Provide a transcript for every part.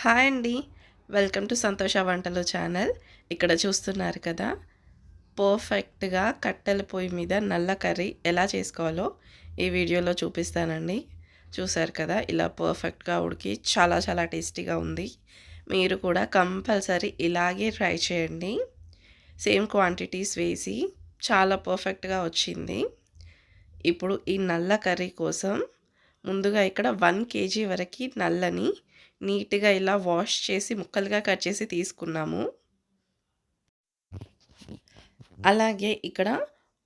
Hi అండి. Welcome to సంతోష వంటలు ఛానల్. ఇక్కడ చూస్తున్నారు కదా పర్ఫెక్ట్గా కట్టెల పొయ్యి మీద నల్ల కర్రీ ఎలా చేసుకోవాలో ఈ వీడియోలో చూపిస్తానండి. చూసారు కదా ఇలా పర్ఫెక్ట్గా ఉడికి చాలా చాలా టేస్టీగా ఉంది. మీరు కూడా కంపల్సరీ ఇలాగే ట్రై చేయండి. సేమ్ క్వాంటిటీస్ వేసి చాలా పర్ఫెక్ట్గా వచ్చింది. ఇప్పుడు ఈ నల్ల కర్రీ కోసం ముందుగా ఇక్కడ వన్ కేజీ వరకు నల్లని నీట్గా ఇలా వాష్ చేసి ముక్కలుగా కట్ చేసి తీసుకున్నాము. అలాగే ఇక్కడ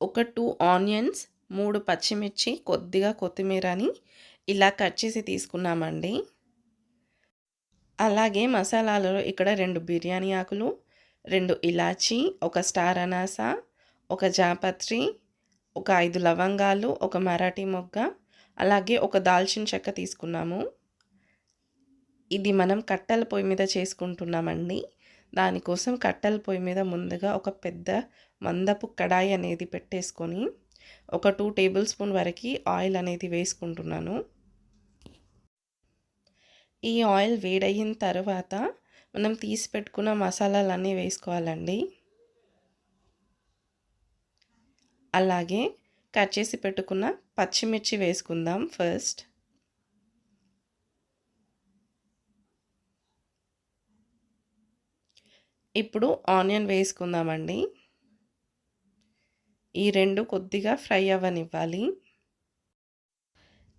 ఒక టూ ఆనియన్స్ మూడు పచ్చిమిర్చి కొద్దిగా కొత్తిమీరని ఇలా కట్ చేసి తీసుకున్నామండి. అలాగే మసాలాలలో ఇక్కడ రెండు బిర్యానీ ఆకులు రెండు ఇలాచి ఒక స్టార్ అనాస ఒక జాపత్రి ఒక ఐదు లవంగాలు ఒక మరాఠీ మొగ్గ అలాగే ఒక దాల్చిన చెక్క తీసుకున్నాము. ఇది మనం కట్టెల పొయ్యి మీద చేసుకుంటున్నామండి. దానికోసం కట్టెల పొయ్యి మీద ముందుగా ఒక పెద్ద మందపు కడాయి అనేది పెట్టేసుకొని ఒక టూ టేబుల్ స్పూన్ వరకు ఆయిల్ అనేది వేసుకుంటున్నాను. ఈ ఆయిల్ వేడయిన తర్వాత మనం తీసి పెట్టుకున్న మసాలాలన్నీ వేసుకోవాలండి. అలాగే కట్ చేసి పెట్టుకున్న పచ్చిమిర్చి వేసుకుందాం ఫస్ట్. ఇప్పుడు ఆనియన్ వేసుకుందామండి. ఈ రెండు కొద్దిగా ఫ్రై అవ్వనివ్వాలి.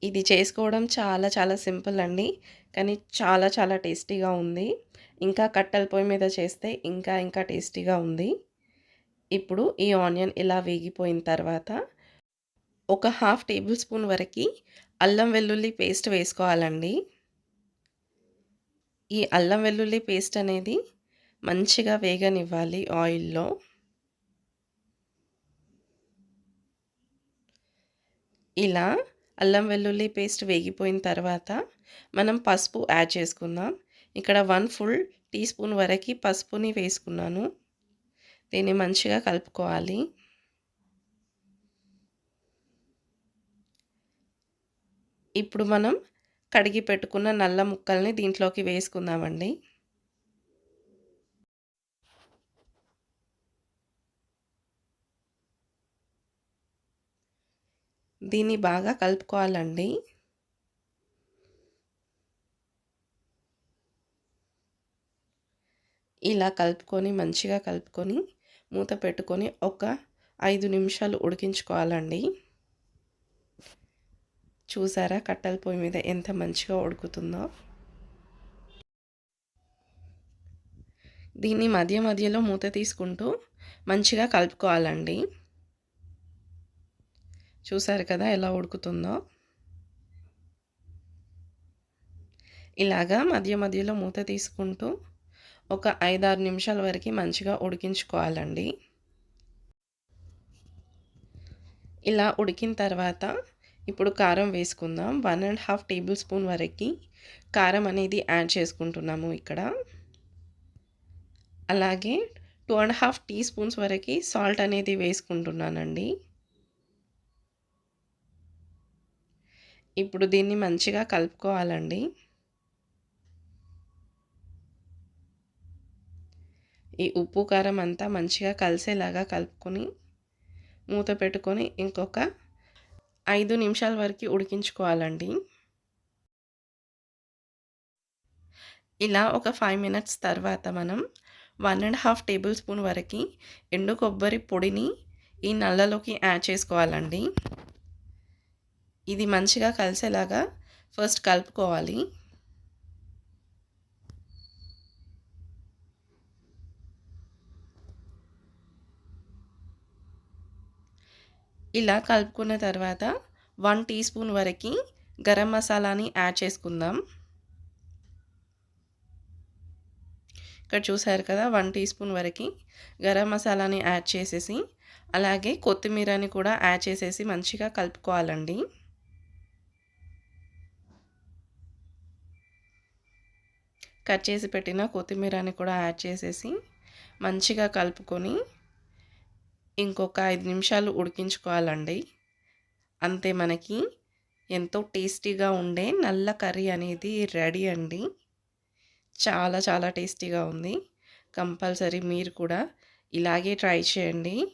ఇది చేసుకోవడం చాలా చాలా సింపుల్ అండి. కానీ చాలా చాలా టేస్టీగా ఉంది. ఇంకా కట్టెల పొయ్యి మీద చేస్తే ఇంకా ఇంకా టేస్టీగా ఉంది. ఇప్పుడు ఈ ఆనియన్ ఇలా వేగిపోయిన తర్వాత ఒక హాఫ్ టేబుల్ స్పూన్ వరకు అల్లం వెల్లుల్లి పేస్ట్ వేసుకోవాలండి. ఈ అల్లం వెల్లుల్లి పేస్ట్ అనేది మంచిగా వేగనివ్వాలి ఆయిల్లో. ఇలా అల్లం వెల్లుల్లి పేస్ట్ వేగిపోయిన తర్వాత మనం పసుపు యాడ్ చేసుకుందాం. ఇక్కడ వన్ ఫుల్ టీ స్పూన్ వరకు పసుపుని వేసుకున్నాను. దీన్ని మంచిగా కలుపుకోవాలి. ఇప్పుడు మనం కడిగి పెట్టుకున్న నల్ల ముక్కల్ని దీంట్లోకి వేసుకుందామండి. దీన్ని బాగా కలుపుకోవాలండి. ఇలా కలుపుకొని మంచిగా కలుపుకొని మూత పెట్టుకొని ఒక ఐదు నిమిషాలు ఉడికించుకోవాలండి. చూసారా కట్టెల పొయ్యి మీద ఎంత మంచిగా ఉడుకుతుందో? దీన్ని మధ్య మధ్యలో మూత తీసుకుంటూ మంచిగా కలుపుకోవాలండి. చూసారు కదా ఎలా ఉడుకుతుందో? ఇలాగా మధ్య మధ్యలో మూత తీసుకుంటూ ఒక ఐదారు నిమిషాల వరకు మంచిగా ఉడికించుకోవాలండి. ఇలా ఉడికిన తర్వాత ఇప్పుడు కారం వేసుకుందాం. One and half tablespoon వరకు కారం అనేది యాడ్ చేసుకుంటున్నాము ఇక్కడ. అలాగే two and half teaspoons వరకు సాల్ట్ అనేది వేసుకుంటున్నానండి. ఇప్పుడు దీన్ని మంచిగా కలుపుకోవాలండి. ఈ ఉప్పు కారం అంతా మంచిగా కలిసేలాగా కలుపుకొని మూత పెట్టుకొని ఇంకొక ఐదు నిమిషాల వరకు ఉడికించుకోవాలండి. ఇలా ఒక ఫైవ్ మినిట్స్ తర్వాత మనం one and half tablespoon వరకు ఎండు కొబ్బరి పొడిని ఈ నల్లలోకి యాడ్ చేసుకోవాలండి. ఇది మంచిగా కలిసేలాగా ఫస్ట్ కలుపుకోవాలి. ఇలా కలుపుకున్న తర్వాత వన్ టీ స్పూన్ వరకు గరం మసాలాని యాడ్ చేసుకుందాం. ఇక్కడ చూసారు కదా వన్ టీ స్పూన్ వరకు గరం మసాలాని యాడ్ చేసేసి అలాగే కొత్తిమీరని కూడా యాడ్ చేసేసి మంచిగా కలుపుకోవాలండి. కట్ చేసి పెట్టిన కొత్తిమీరని కూడా యాడ్ చేసేసి మంచిగా కలుపుకొని ఇంకొక ఐదు నిమిషాలు ఉడికించుకోవాలండి. అంతే మనకి ఎంతో టేస్టీగా ఉండే నల్ల కర్రీ అనేది రెడీ అండి. చాలా చాలా టేస్టీగా ఉంది. కంపల్సరీ మీరు కూడా ఇలాగే ట్రై చేయండి.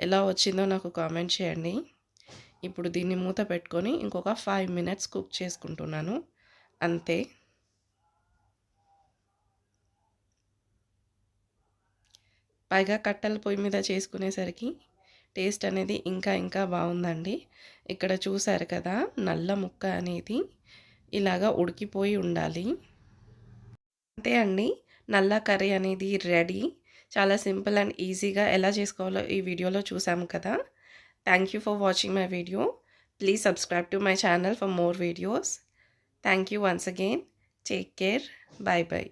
ఎలా వచ్చిందో నాకు కామెంట్ చేయండి. ఇప్పుడు దీన్ని మూత పెట్టుకొని ఇంకొక ఫైవ్ మినిట్స్ కుక్ చేసుకుంటున్నాను. అంతే. పైగా కట్టెల పొయ్యి మీద చేసుకునేసరికి టేస్ట్ అనేది ఇంకా ఇంకా బాగుందండి. ఇక్కడ చూసారు కదా నల్ల ముక్క అనేది ఇలాగా ఉడికిపోయి ఉండాలి. అంతే అండి నల్ల కర్రీ అనేది రెడీ. చాలా సింపుల్ అండ్ ఈజీగా ఎలా చేసుకోవాలో ఈ వీడియోలో చూసాము కదా. Thank you for watching my video please subscribe to my channel for more videos thank you once again take care bye bye